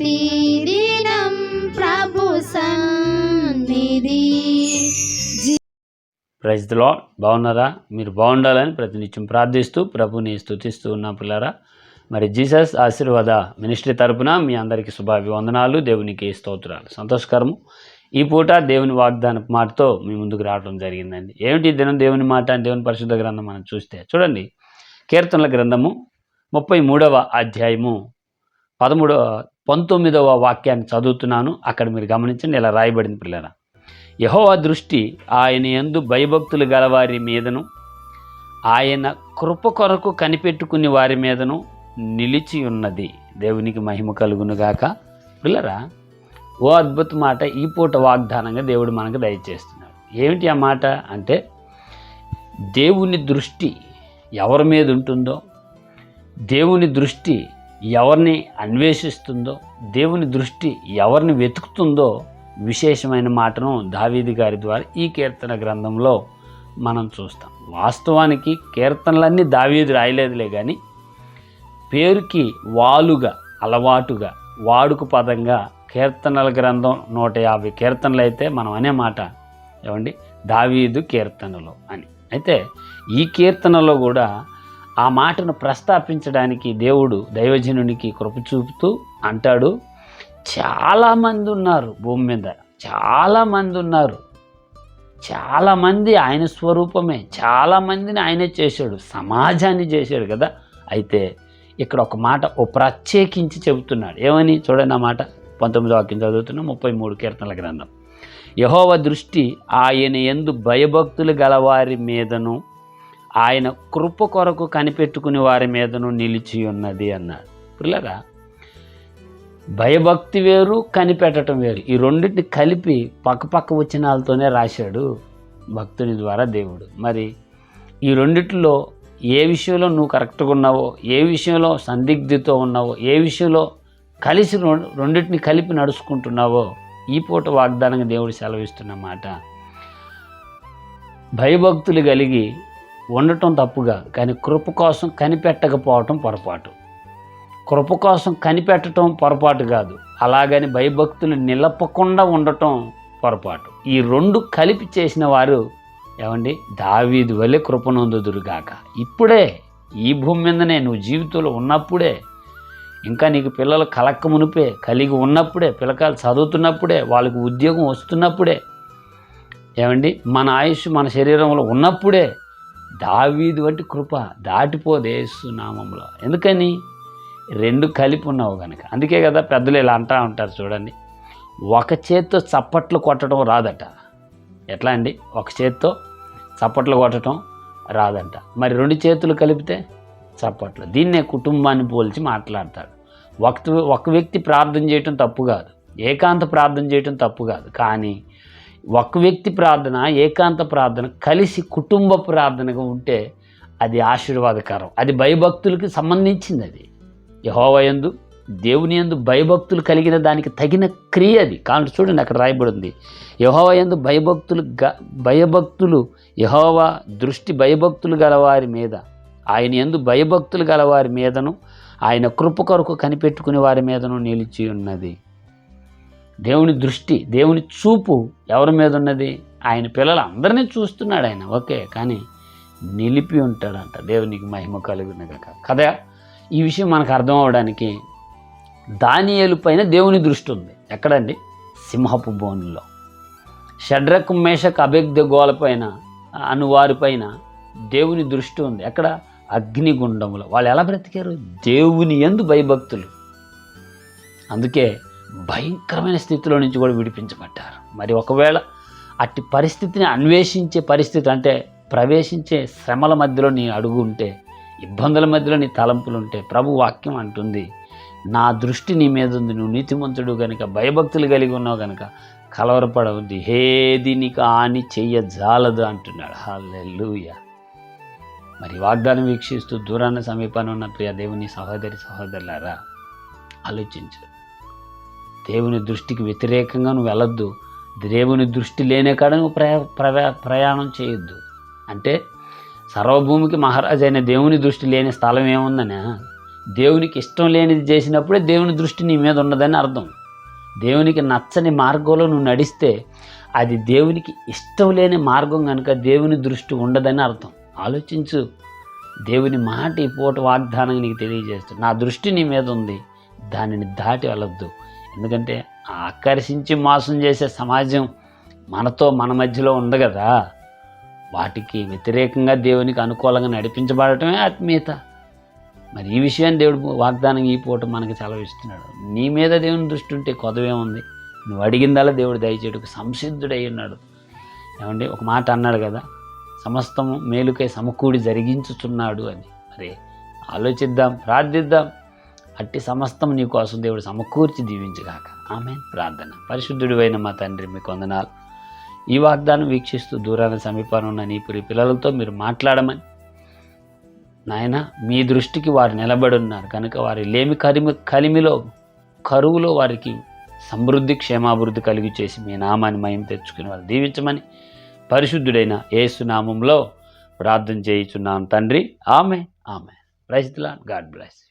ప్రతిదినం ప్రభు సన్నిధి. ప్రైజ్ బాగున్నారా? మీరు బాగుండాలని ప్రతినిత్యం ప్రార్థిస్తూ ప్రభుని స్థుతిస్తూ ఉన్న పిల్లరా. మరి జీసస్ ఆశీర్వాద మినిస్ట్రీ తరపున మీ అందరికీ శుభాభివందనాలు దేవునికి స్తోత్రాలు. సంతోషకరము. ఈ పూట దేవుని వాగ్దాన మాటతో మీ ముందుకు రావడం జరిగిందండి. ఏమిటి దినం దేవుని మాట అని దేవుని పరిశుద్ధ గ్రంథం మనం చూస్తే? చూడండి. కీర్తనల గ్రంథము ముప్పై మూడవ అధ్యాయము పదమూడవ పంతొమ్మిదవ వాక్యాన్ని చదువుతున్నాను. అక్కడ మీరు గమనించండి ఇలా రాయబడింది పిల్లరా. యహోవా దృష్టి ఆయన యందు భయభక్తులు గలవారి మీదను ఆయన కృప కొరకు కనిపెట్టుకుని వారి మీదను నిలిచి ఉన్నది. దేవునికి మహిమ కలుగునుగాక పిల్లరా ఓ అద్భుత మాట ఈ పూట వాగ్దానంగా దేవుడు మనకు దయచేస్తున్నాడు. ఏమిటి ఆ మాట అంటే దేవుని దృష్టి ఎవరి మీద ఉంటుందో దేవుని దృష్టి ఎవరిని అన్వేషిస్తుందో దేవుని దృష్టి ఎవరిని వెతుకుతుందో విశేషమైన మాటను దావీది గారి ద్వారా ఈ కీర్తన గ్రంథంలో మనం చూస్తాం. వాస్తవానికి కీర్తనలన్నీ దావీదు రాయలేదులే కానీ పేరుకి వాలుగా అలవాటుగా వాడుక పదంగా కీర్తనల గ్రంథం నూట యాభై కీర్తనలు అయితే మనం అనే మాట ఏమండి? దావీదు కీర్తనలు అని. అయితే ఈ కీర్తనలో కూడా ఆ మాటను ప్రస్తాపించడానికి దేవుడు దైవజనునికి కృప చూపుతూ అంటాడు. చాలామంది ఉన్నారు భూమి మీద. చాలామంది ఉన్నారు. చాలామంది ఆయన స్వరూపమే. చాలామందిని ఆయనే చేశాడు. సమాజాన్ని చేశాడు కదా. అయితే ఇక్కడ ఒక మాట ఓ ప్రత్యేకించి చెబుతున్నాడు. ఏమని? చూడండి ఆ మాట. పంతొమ్మిదో వాక్యం చదువుతున్నా. ముప్పై మూడు కీర్తనల గ్రంథం. యహోవ దృష్టి ఆయన ఎందు భయభక్తులు గలవారి మీదను ఆయన కృప కొరకు కనిపెట్టుకుని వారి మీదను నిలిచి ఉన్నది అన్నాడు. పిల్లరా భయభక్తి వేరు కనిపెట్టడం వేరు. ఈ రెండింటిని కలిపి పక్కపక్క వచనాలతోనే రాశాడు భక్తుని ద్వారా దేవుడు. మరి ఈ రెండిట్లో ఏ విషయంలో నువ్వు కరెక్ట్గా ఉన్నావో ఏ విషయంలో సందిగ్ధతో ఉన్నావో ఏ విషయంలో కలిసి రెండు రెండింటిని కలిపి నడుచుకుంటున్నావో ఈ పూట వాగ్దానంగా దేవుడు సెలవిస్తున్న మాట. భయభక్తులు కలిగి ఉండటం తప్పుగా కానీ కృప కోసం కనిపెట్టకపోవటం పొరపాటు. కృప కోసం కనిపెట్టడం పొరపాటు కాదు. అలాగని భయభక్తులు నిలపకుండా ఉండటం పొరపాటు. ఈ రెండు కలిపి చేసిన వారు ఏమండి? దావీదు వలె కృపనొందుదురుగాక ఇప్పుడే ఈ భూమి మీదనే నువ్వు జీవితంలో ఉన్నప్పుడే ఇంకా నీకు పిల్లలు కలక్క మునిపే కలిగి ఉన్నప్పుడే పిల్లకాయలు చదువుతున్నప్పుడే వాళ్ళకి ఉద్యోగం వస్తున్నప్పుడే ఏమండి? మన ఆయుష్ మన శరీరంలో ఉన్నప్పుడే దావీదు వంటి కృప దాటిపోదే సునామంలో ఎందుకని? రెండు కలిపి ఉన్నావు కనుక అందుకే కదా పెద్దలు ఇలా అంటా ఉంటారు చూడండి. ఒక చేత్తో చప్పట్లు కొట్టడం రాదట. ఎట్లా అండి? ఒక చేత్తో చప్పట్లు కొట్టడం రాదంట. మరి రెండు చేతులు కలిపితే చప్పట్లు. దీన్నే కుటుంబాన్ని పోల్చి మాట్లాడతాడు. ఒక ఒక వ్యక్తి ప్రార్థన చేయటం తప్పు కాదు. ఏకాంత ప్రార్థన చేయటం తప్పు కాదు. కానీ ఒక వ్యక్తి ప్రార్థన ఏకాంత ప్రార్థన కలిసి కుటుంబ ప్రార్థనగా ఉంటే అది ఆశీర్వాదకరం. అది భయభక్తులకి సంబంధించింది అది. యహోవయందు దేవుని యందు భయభక్తులు కలిగిన దానికి తగిన క్రియ అది. కాబట్టి చూడండి అక్కడ రాయబడింది. యహోవయందు భయభక్తులు గ భయభక్తులు యహోవా దృష్టి భయభక్తులు గలవారి మీద ఆయన ఎందు భయభక్తులు గలవారి మీదను ఆయన కృప కొరకు కనిపెట్టుకునే వారి మీదను నిలిచి ఉన్నది. దేవుని దృష్టి దేవుని చూపు ఎవరి మీద ఉన్నది? ఆయన పిల్లలు అందరినీ చూస్తున్నాడు ఆయన. ఓకే కానీ నిలిపి ఉంటాడంట. దేవునికి మహిమ కలుగునగాక కదా ఈ విషయం మనకు అర్థం అవడానికి దానియేలు పైన దేవుని దృష్టి ఉంది. ఎక్కడండి? సింహపు బోనులో. షడ్రక్ మేషక్ అభిజ్ఞ గోలపైన అనువారిపైన దేవుని దృష్టి ఉంది. ఎక్కడ? అగ్నిగుండంలో. వాళ్ళు ఎలా బ్రతికారు? దేవుని ఎందు భయభక్తులు. అందుకే భయంకరమైన స్థితిలో నుంచి కూడా విడిపించబడ్డారు. మరి ఒకవేళ అట్టి పరిస్థితిని అన్వేషించే పరిస్థితి అంటే ప్రవేశించే శ్రమల మధ్యలో నీ అడుగు ఉంటే ఇబ్బందుల మధ్యలో నీ తలంపులు ఉంటే ప్రభు వాక్యం అంటుంది నా దృష్టి నీ మీద ఉంది నువ్వు నీతిమంతుడు కనుక భయభక్తులు కలిగి ఉన్నావు కనుక కలవరపడవద్దు ఏది నీకు హాని చెయ్యజాలదు అంటున్నాడు. హల్లెలూయ. మరి వాగ్దానం వీక్షిస్తూ దూరాన్ని సమీపాన్ని ఉన్న ప్రియ దేవుని సహోదరి సహోదరులారా ఆలోచించారు దేవుని దృష్టికి వ్యతిరేకంగా నువ్వు వెళ్ళొద్దు. దేవుని దృష్టి లేనే కాడ నువ్వు ప్రయా ప్రయా- ప్రయాణం చేయొద్దు. అంటే సర్వభూమికి మహారాజు అయిన దేవుని దృష్టి లేని స్థలం ఏముందనే? దేవునికి ఇష్టం లేనిది చేసినప్పుడే దేవుని దృష్టి నీ మీద ఉండదని అర్థం. దేవునికి నచ్చని మార్గంలో నువ్వు నడిస్తే అది దేవునికి ఇష్టం లేని మార్గం కనుక దేవుని దృష్టి ఉండదని అర్థం. ఆలోచించు. దేవుని మాట ఈ పూట వాగ్దానం నీకు తెలియజేస్తుంది. నా దృష్టి నీ మీద ఉంది. దానిని దాటి వెళ్ళొద్దు. ఎందుకంటే ఆకర్షించి మోసం చేసే సమాజం మనతో మన మధ్యలో ఉంది కదా. వాటికి వ్యతిరేకంగా దేవునికి అనుకూలంగా నడిపించబడటమే ఆత్మీయత. మరి ఈ విషయాన్ని దేవుడు వాగ్దానం ఈ పూట మనకి సెలవిస్తున్నాడు. నీ మీద దేవుని దృష్టి ఉంటే కొదవేముంది నువ్వు అడిగిందలా దేవుడు దయచేటుకు సంసిద్ధుడై ఉన్నాడు. ఏమండి? ఒక మాట అన్నాడు కదా సమస్తము మేలుకై సమకూడి జరిగించుచున్నాడు అని. మరి ఆలోచిద్దాం ప్రార్థిద్దాం. అట్టి సమస్తం నీ కోసం దేవుడు సమకూర్చి దీవించగాక. ఆమె ప్రార్థన. పరిశుద్ధుడు అయిన మా తండ్రి మీకు వందనాలు. ఈ వాగ్దానం వీక్షిస్తూ దూరాన సమీపాన్ని ఉన్న నీ పురి పిల్లలతో మీరు మాట్లాడమని. నాయన మీ దృష్టికి వారు నిలబడి ఉన్నారు. కనుక వారి లేమి కలిమి కలిమిలో కరువులో వారికి సమృద్ధి క్షేమాభివృద్ధి కలిగి చేసి మీ నామాన్ని మయం తెచ్చుకుని వారు దీవించమని పరిశుద్ధుడైన ఏసునామంలో ప్రార్థన చేయుచున్నాను తండ్రి. ఆమె ఆమె ప్రైజ్ గాడ్ బ్లెస్